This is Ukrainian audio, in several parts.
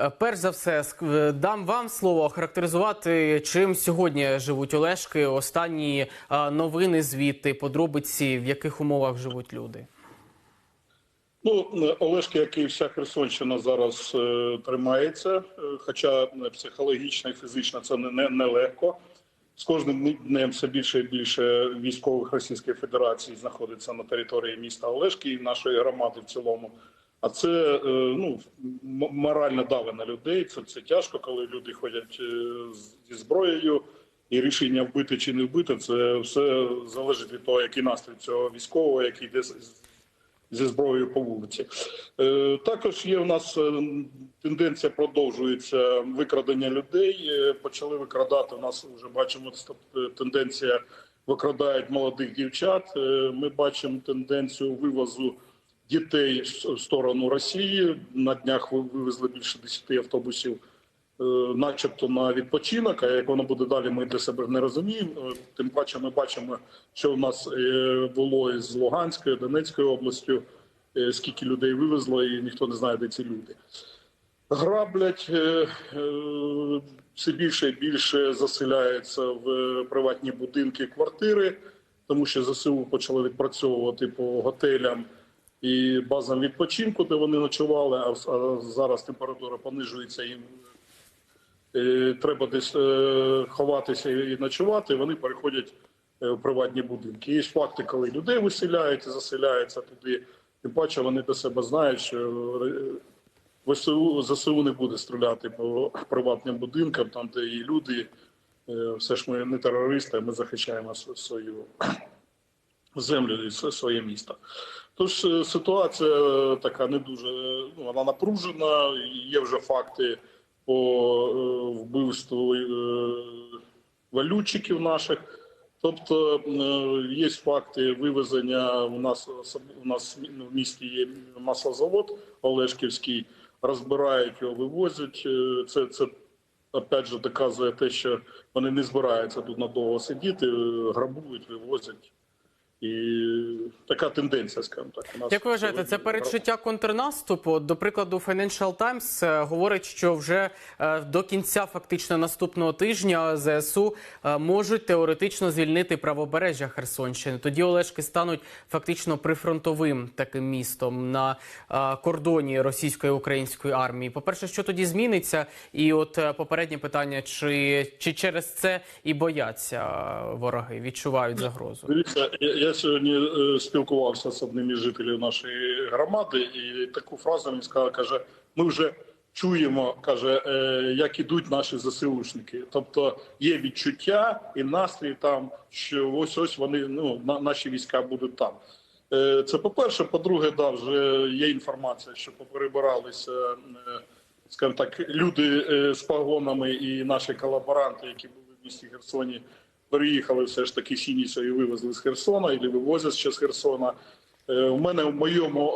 Е, Перш за все, е, дам вам слово характеризувати, чим сьогодні живуть Олешки. Останні е, новини звідти, подробиці, в яких умовах живуть люди. Ну, Олешки, як і вся Херсонщина, зараз е, тримається, хоча психологічно і фізично це не, не, не. З кожним днем все більше і більше військових Російської Федерації знаходиться на території міста Олешки і нашої громади в цілому. А це е, ну, морально дави на людей. Це, це тяжко, коли люди ходять е, зі зброєю, і рішення вбити чи не вбити, це все залежить від того, який настрій цього військового, який йде зі зброєю по вулиці. Е, Також є в нас тенденція продовжується викрадення людей. Почали викрадати. У нас вже бачимо тенденція викрадають молодих дівчат. Ми бачимо тенденцію вивозу дітей в сторону Росії. На днях вивезли більше 10 автобусів. е, Начебто на відпочинок, а як воно буде далі, ми для себе не розуміємо. Е, Тим паче, ми бачимо, що в нас е, було із Луганською, Донецькою областю, скільки людей вивезло, і ніхто не знає, де ці люди. Граблять все більше і більше заселяється в приватні будинки, квартири, тому що ЗСУ почали відпрацьовувати по готелям і базам відпочинку, де вони ночували. А, зараз температура понижується їм. е, Треба десь е, ховатися і ночувати. Вони переходять е, в приватні будинки. Є факти, коли людей виселяють і заселяються туди. Тим паче вони до себе знають, що ВСУ ЗСУ не буде стріляти по приватним будинкам, там де і люди. Все ж ми не терористи, ми захищаємо свою землю і своє місто. Тож е, ситуація така не дуже ну, вона напружена. Є вже факти по е, вбивству е, валютчиків наших. Тобто е, є факти вивезення. У нас у нас в місті є маслозавод Олешківський, розбирають його, вивозять. Е, Це це опять же доказує те, що вони не збираються тут надовго сидіти, е, грабують, вивозять. І така тенденція, скажімо так. У нас Як ви вважаєте, це передчуття контрнаступу? До прикладу, Financial Times е, говорить, що вже е, до кінця фактично наступного тижня ЗСУ е, можуть теоретично звільнити правобережжя Херсонщини. Тоді Олешки стануть фактично прифронтовим таким містом на кордоні російської і української армії. По перше, що тоді зміниться? І от попереднє питання: чи, чи через це і бояться вороги, відчувають загрозу? Дивіться, я сьогодні е, спілкувався з одним із жителів нашої громади, і таку фразу він сказав, каже: ми вже чуємо, каже, е, як ідуть наші ЗСУшники. Тобто є відчуття і настрій там, що ось ось вони ну на, наші війська будуть там. Е, Це по-перше, по-друге, да, вже є інформація, що поперебиралися, скажімо так, люди з погонами і наші колаборанти, які були в місті Херсоні, переїхали все ж таки Сініця і вивезли з Херсона, і вивозять ще з Херсона. Е, У мене в моєму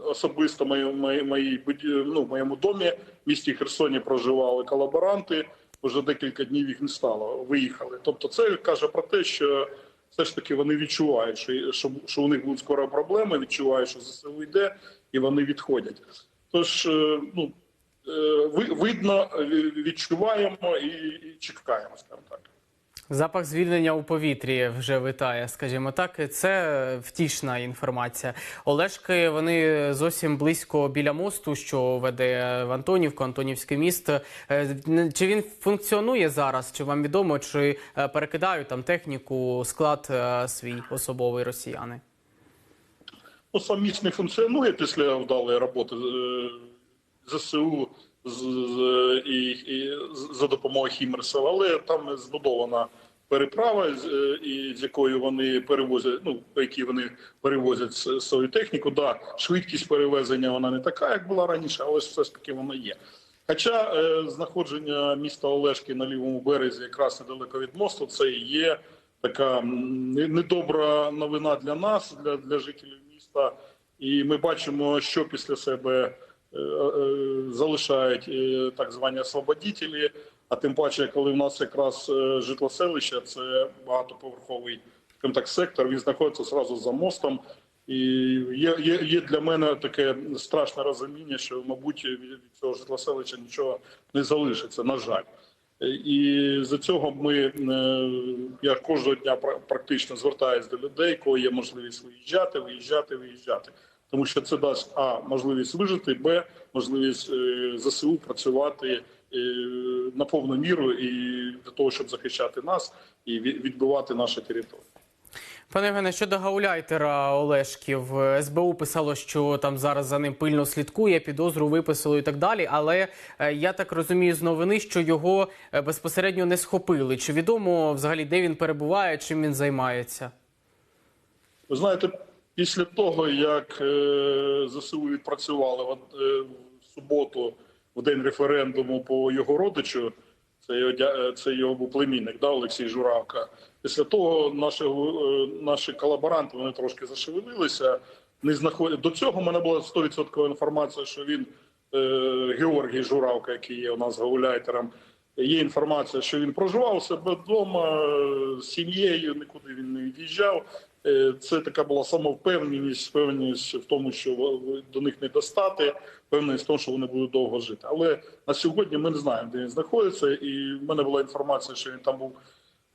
е, особисто моїй, моїй, ну, моєму домі в місті Херсоні проживали колаборанти. Вже декілька днів їх не стало, виїхали. Тобто, це каже про те, що все ж таки вони відчувають, що, що, що у них будуть скоро проблеми, відчувають, що ЗСУ йде, і вони відходять. Тож, е, ну е, видно, е, відчуваємо і, чекаємо, скажімо так. Запах звільнення у повітрі вже витає, скажімо так. Це втішна інформація. Олешки вони зовсім близько біля мосту, що веде в Антонівку, Антонівське місто. Е, Чи він функціонує зараз? Чи вам відомо, чи е, перекидають там техніку, склад е, свій особовий росіяни? Ну, сам міст не функціонує після вдалої роботи е, ЗСУ з, з, і, і за допомогою Хімерсел, але там збудована переправа, е, і з якою вони перевозять, ну по якій вони перевозять свою техніку. Да, швидкість перевезення вона не така, як була раніше, але все ж таки вона є. Хоча е, знаходження міста Олешки на лівому березі, якраз недалеко від мосту, це і є така недобра новина для нас, для, для жителів міста. І ми бачимо, що після себе залишають е, так звані освободітелі. А тим паче, коли в нас якраз е, житлоселище, це багатоповерховий так, сектор, він знаходиться зразу за мостом. І є, є, є для мене таке страшне розуміння, що, мабуть, від цього житлоселища нічого не залишиться, на жаль. І за цього ми е, я кожного дня пра- практично звертаюся до людей, коли є можливість виїжджати, виїжджати, виїжджати. Тому що це дасть а можливість вижити, б можливість е, ЗСУ працювати е, на повну міру і для того, щоб захищати нас і відбивати наші території. Пане Євгене, щодо гауляйтера Олешків, СБУ писало, що там зараз за ним пильно слідкує, підозру виписало і так далі. Але е, я так розумію з новини, що його безпосередньо не схопили. Чи відомо взагалі, де він перебуває, чим він займається? Ви знаєте, після того, як е, ЗСУ відпрацювали е, в суботу, в день референдуму по його родичу, це його, е, це його був племінник, да, Олексій Журавка. Після того наші, наші колаборанти вони трошки зашевелилися. Не знаход... До цього в мене була 100% інформація, що він Георгій Журавка, який є у нас гауляйтером. Є інформація, що він проживав себе вдома з сім'єю, нікуди він не від'їжджав. Е, Це така була самовпевненість, впевненість в тому, що до них не достати, впевненість в тому, що вони будуть довго жити. Але на сьогодні ми не знаємо, де він знаходиться, і в мене була інформація, що він там був.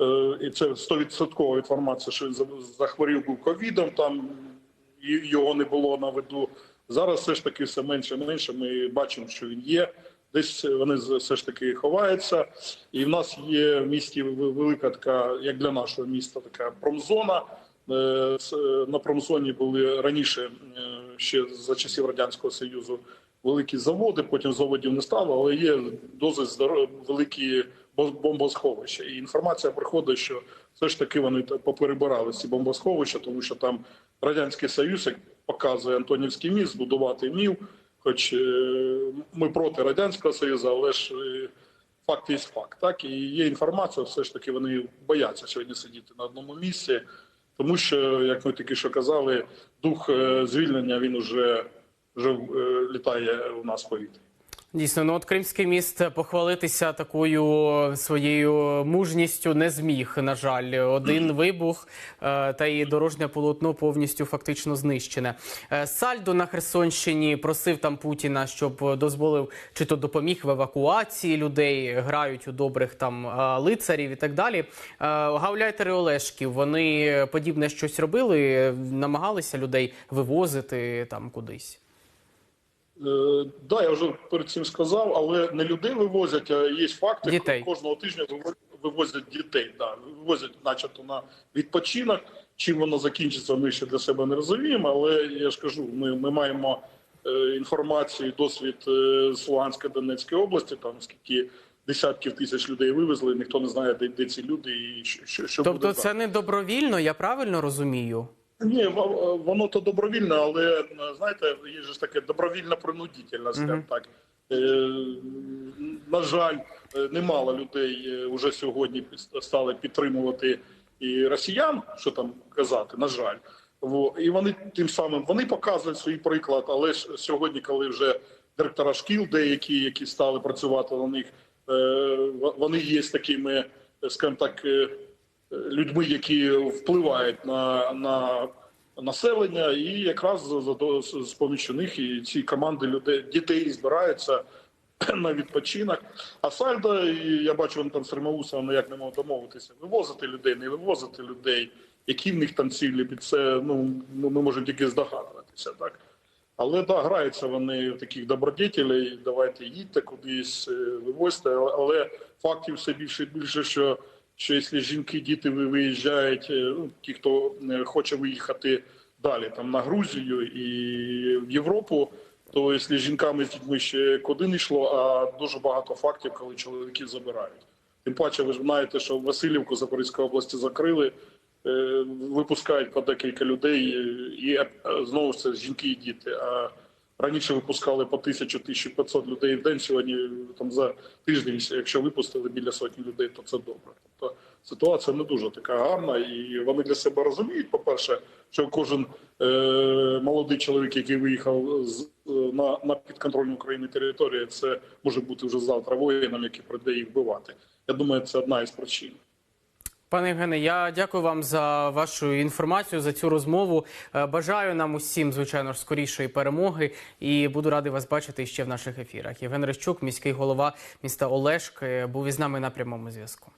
е, І це 100% інформація, що він захворів був ковідом. Там його не було на виду. Зараз все ж таки все менше і менше. Ми бачимо, що він є. Десь вони все ж таки ховаються. І в нас є в місті велика така, як для нашого міста, така промзона. Е, е, На промзоні були раніше е, ще за часів радянського союзу великі заводи. Потім заводів не стало, але є досить великі бом- бомбосховища. І інформація приходить, що все ж таки вони поперебирали ці бомбосховища, тому що там радянський союз, як показує Антонівський міст, збудувати мів. Хоч ми проти радянського союзу, але ж факт є факт. Так і є інформація, все ж таки вони бояться сьогодні сидіти на одному місці, тому що, як ми тільки що казали, дух е, звільнення він уже, вже е, літає у нас в повітрі. Дійсно, ну от Кримський міст похвалитися такою своєю мужністю не зміг. На жаль, один вибух е, та і дорожнє полотно повністю фактично знищене. Е, Сальдо на Херсонщині просив там Путіна, щоб дозволив чи то допоміг в евакуації людей, грають у добрих там е, лицарів і так далі. Гауляйтери Олешків вони подібне щось робили, намагалися людей вивозити там кудись. Е, да, я вже перед цим сказав, але не людей вивозять, а є факти. Дітей. Кожного тижня виво- вивозять дітей. Да, вивозять, начебто, на відпочинок. Чим воно закінчиться, ми ще для себе не розуміємо. Але я ж кажу, ми, ми маємо е, інформацію, досвід е, з Луганської Донецької області, там скільки десятків тисяч людей вивезли, ніхто не знає, де, де ці люди і що, що, що Тобто, буде це не добровільно, я правильно розумію? Ні, во- воно то добровільне, але знаєте, є ж таке добровільно принудительне, скажімо так. Е, На жаль, е, немало людей вже сьогодні стали підтримувати і росіян, що там казати, на жаль. І вони тим самим вони показують свій приклад, але ж сьогодні, коли вже директора шкіл, деякі, які стали працювати на них, е, вони є такими, скажімо так, е, людьми, які впливають на, на населення, і якраз за, з помічю них і ці команди людей дітей збираються на відпочинок. А Сальдо, я бачу, він там Римаусом ніяк не мав домовитися. Вивозити людей, не вивозити людей, які в них там цілі під це. Ну ми можемо тільки здогадуватися, так. Але да, граються вони в таких добродетелей, давайте їдьте кудись, е, вивозьте. Але фактів все більше і більше, що, що якщо жінки, діти ви- виїжджають, е, ну, ті, хто е, хоче виїхати далі, там на Грузію і в Європу, то якщо жінками з дітьми ще куди не йшло, а дуже багато фактів, коли чоловіків забирають. Тим паче, ви ж знаєте, що Васильівку Запорізької області закрили, е, випускають по декілька людей, і знову ж це жінки і діти. А раніше випускали по 1000-1500 людей в день. Сьогодні там за тиждень, якщо випустили біля сотні людей, то це добре. Тобто ситуація не дуже така гарна, і вони для себе розуміють, по-перше, що кожен е, молодий чоловік, який виїхав з на, на підконтрольну України територію, це може бути вже завтра воїном, який прийде їх вбивати. Я думаю, це одна із причин. Пане Євгене, я дякую вам за вашу інформацію, за цю розмову. Е, Бажаю нам усім, звичайно скорішої перемоги і буду радий вас бачити ще в наших ефірах. Євген Рещук, міський голова міста Олешк, е, був із нами на прямому зв'язку.